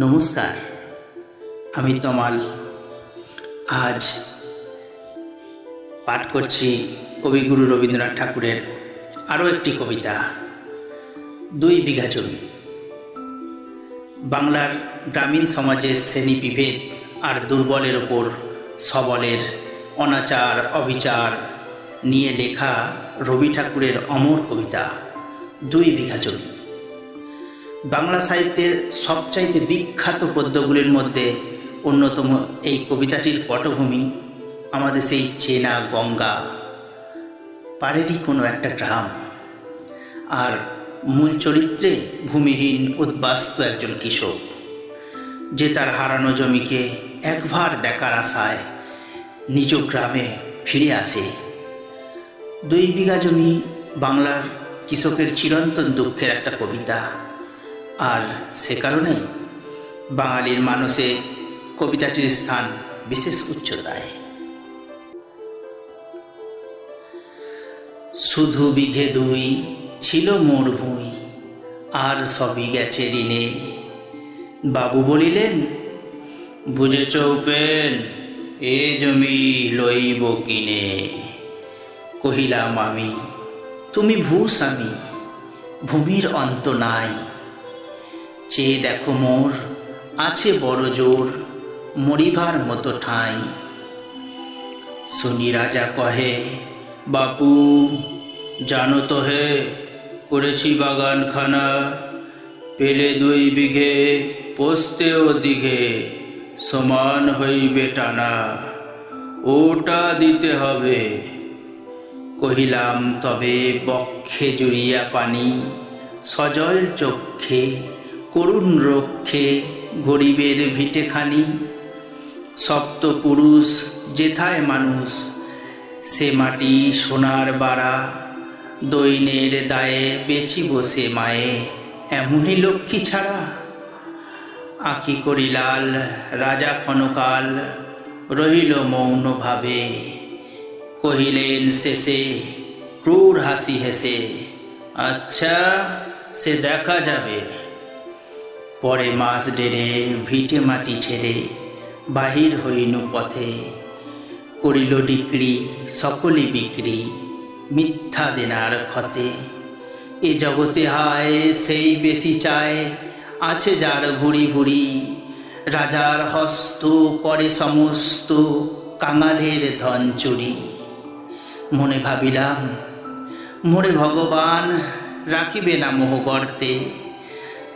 নমস্কার, আমি তমাল। আজ পাঠ করছি কবিগুরু রবীন্দ্রনাথ ঠাকুরের আরও একটি কবিতা, দুই বিঘা জমি। বাংলার গ্রামীণ সমাজের শ্রেণি বিভেদ আর দুর্বলের ওপর সবলের অনাচার, অবিচার নিয়ে লেখা রবি ঠাকুরের অমর কবিতা, দুই বিঘা জমি। বাংলা সাহিত্যের সবচাইতে বিখ্যাত পদ্যগুলির মধ্যে অন্যতম এই কবিতাটির পটভূমি আমাদের সেই চেনা গঙ্গা। পাড়েরই কোনো একটা গ্রাম। আর মূল চরিত্রে ভূমিহীন, উদ্বাস্তু একজন কিশোর যে তার হারানো জমিকে একবার দেখার আশায় নিজ গ্রামে ফিরে আসে। দুই বিঘা জমি বাংলার কৃষকের চিরন্তন দুঃখের একটা কবিতা। আর সে কারণেই বাঙালির মানুষে কবিতাটির স্থান বিশেষ উচ্চতায়। শুধু বিঘে দুই ছিল মোর ভুঁই আর সবই গেছে ঋণে। বাবু বলিলেন, বুঝেছ উপেন, এ জমি লইব কিনে। কহিলাম আমি, তুমি ভূষ আমি ভূমির অন্ত নাই। চেয়ে দেখো মোর, আছে বড় জোর মরিবার মতো ঠাঁই। শুনি রাজা কহে, বাপু, জানো তো হে, করেছি বাগানখানা, পেলে দুই বিঘে, পোস্তেও দিঘে, সমান হইবে টানা, ওটা দিতে হবে। কহিলাম, তবে বক্ষে জুড়িয়া পানি, সজল চক্ষে করুণ রক্ষে গরিবের ভিটেখানি। সপ্ত পুরুষ, যেথায় মানুষ, সে মাটি সোনার বাড়া। দৈনের দায়ে বেচি বসে মায়ে, এমনই লক্ষ্মী ছাড়া। আঁকি করিলাল রাজা ক্ষণকাল, রহিল মৌনভাবে। কহিলেন শেষে, ক্রূর হাসি হেসে আচ্ছা সে দেখা যাবে। পরে মাস ডেরে ভিটে মাটি ছেড়ে বাহির হইনু পথে। করিল ডিক্রি সকলে বিক্রি মিথ্যা দেনার ক্ষতে। এ জগতে হায়, সেই বেশি চায়, আছে যার ভুড়ি ভুড়ি। রাজার হস্ত করে সমস্ত কাঙালের ধন চুরি। মনে ভাবিলাম, মোরে ভগবান, রাখিবে না মোহ গর্তে।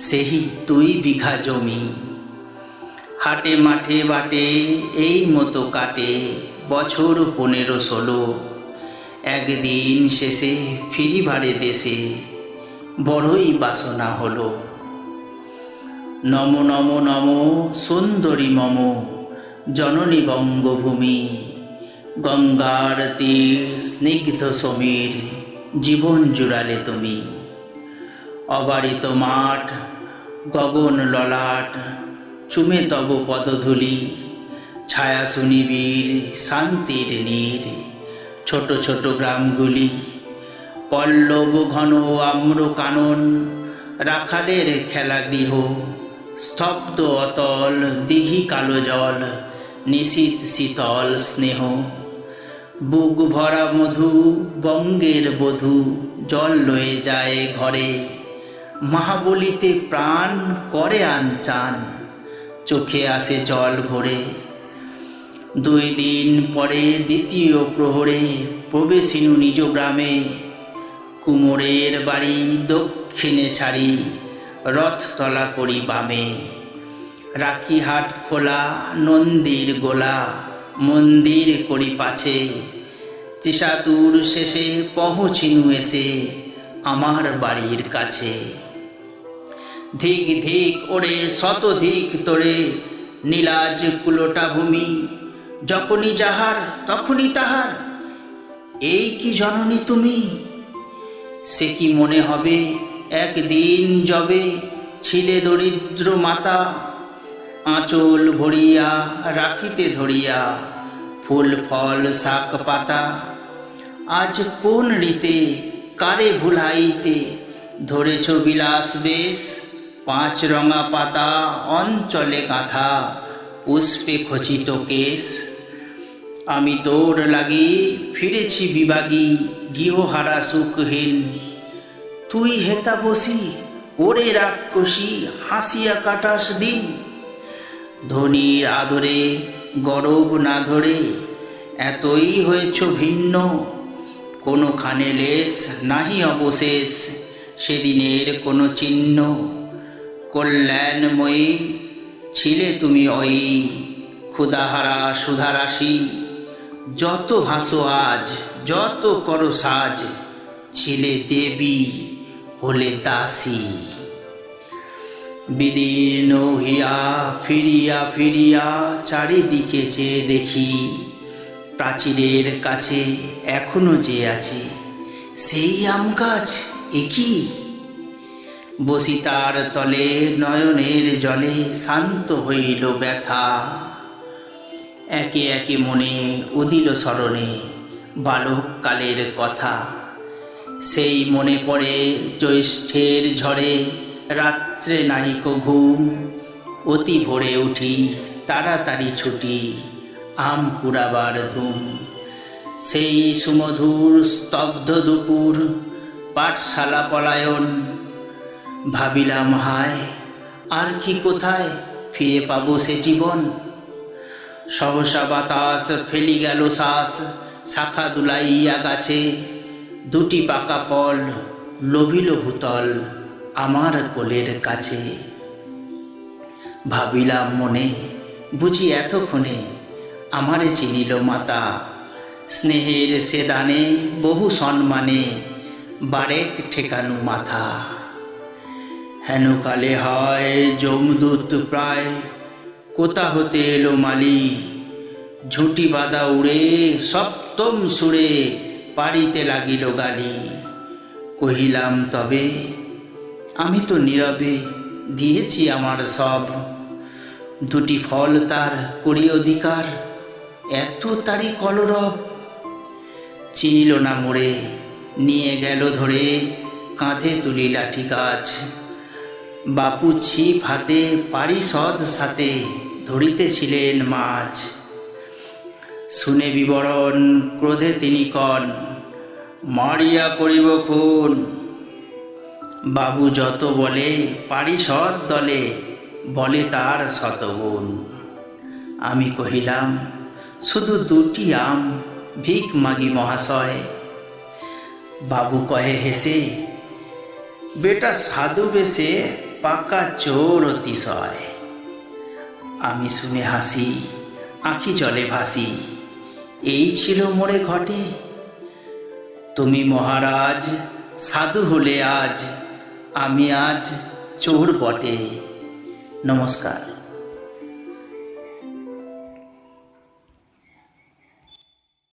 সেই দুই বিঘা জমি। হাটে, মাঠে, বাটে, এই মতো কাটে বছর পনেরো, ষোলো। একদিন শেষে ফিরিবারে দেশে বড়ই বাসনা হলো। নম নম নম, সুন্দরী মম, জননী বঙ্গভূমি। গঙ্গার তীর, স্নিগ্ধ সমীর, জীবন জুড়ালে তুমি। অবারিত মাঠ গগন ললাট, চুমে তব পদধূলি, ছায়া সুনিবির শান্তির নীর, ছোট ছোট গ্রামগুলি, পল্লব ঘন আম্র কানন, রাখালের খেলাগৃহ স্তব্ধ অতল, দিঘি কালো জল নিশীত শীতল স্নেহ, বুক ভরা মধু, বঙ্গের বধূ, জল লয়ে যায় ঘরে। মহাবলিতে প্রাণ করে আনচান। চোখে আসে জল ভরে। দুই দিন পরে দ্বিতীয় প্রহরে প্রবেশিনু নিজ গ্রামে। কুমোরের বাড়ি দক্ষিণে ছাড়ি, রথতলা করি বামে। রাখি হাট খোলা, নন্দীর গোলা, মন্দির করি পাছে। চিসাতুর শেষে পৌঁছিনু এসে আমার বাড়ির কাছে। ধিক ধিক ওরে শতধিক তোরে নীলাজ কুলোটা ভূমি, যখনই যাহার, তখনই তাহার। এই কি জননী তুমি? সে কি মনে হবে, একদিন যবে ছিলে দরিদ্র মাতা, আঁচল ভরিয়া রাখিতে ধরিয়া, ফুল, ফল, শাক, পাতা, আজ কোন রীতে, কারে ভুলাইতে, ধরেছ বিলাস বেশ? পাঁচ রঙা পাতা, অঞ্চলে গাঁথা, পুষ্পে খচিত কেশ। আমি তোর লাগি, ফিরেছি বিভাগী, গৃহহারা সুখহীন। তুই হেতা বসি, ওরে রাক্ষসী, হাসিয়া কাটাস দিন। ধনির আদরে, গরব না ধরে, এতই হয়েছ ভিন্ন। কোনোখানে লেশ, নাহি অবশেষ, সেদিনের কোনো চিহ্ন। কল্যাণময়ী ছিলে তুমি ওই ক্ষুদাহারা সুধারাশি যত হাসো আজ, যত করো সাজ, ছিলে দেবী হলে দাসী। বিদীর্ণ হিয়া ফিরিয়া ফিরিয়া চারিদিকে চেয়ে দেখি, প্রাচীরের কাছে এখনও যে আছে, সেই আম গাছ একই বসি তার তলে নয়নের জলে শান্ত হইল ব্যথা। একে একে মনে উদিল স্মরণে বালককালের কথা। সেই মনে পড়ে জ্যৈষ্ঠের ঝড়ে, রাত্রে নাহিক ঘুম। অতি ভোরে উঠি, তাড়াতাড়ি ছুটি, আম কুড়াবার ধুম। সেই সুমধুর স্তব্ধ দুপুর, পাঠশালা পলায়ন ভাবিলাম, হায়, আর কি কোথায় ফিরে পাবো সে জীবন? সহসা বাতাস ফেলি গেল শ্বাস, শাখা দুলাইয়া গাছে, দুটি পাকা ফল লোভিল ভূতল আমার কোলের কাছে। ভাবিলাম মনে, বুঝি এতক্ষণে আমারে চিনিল মাতা, স্নেহের সে দানে বহু সম্মানে বারেক ঠেকানু মাথা। হেনকালে হয় যমদূত প্রায়। কোথা হতে এলো মালি? ঝুঁটি বাঁধা উড়ে, সপ্তম সুরে পারিতে লাগিল গালি। কহিলাম, তবে আমি তো নীরবে দিয়েছি আমার সব। দুটি ফল তার করি অধিকার, এত তারি কলরব। চিনিল না মোড়ে নিয়ে গেল ধরে, কাঁধে তুলি লাঠি গাছ। বাপু ছিপ হাতে পারিষদ সাথে ধরিতেছিলেন মাছ। শুনে বিবরণ, ক্রোধে তিনি কন, মারিয়া করিব খুন। বাবু যত বলে পারিষদ দলে, বলে তার শতগুণ। আমি কহিলাম, শুধু দুটি আম, ভিক মাগি মহাশয়। বাবু কহে হেসে, বেটা সাধু বেশে পাকা চোর অতিশয়। আমি শুনে হাসি, আঁখি জলে ভাসি। এই ছিল মোরে ঘটে। তুমি মহারাজ, সাধু হলে আজ, আমি আজ চোর বটে। নমস্কার।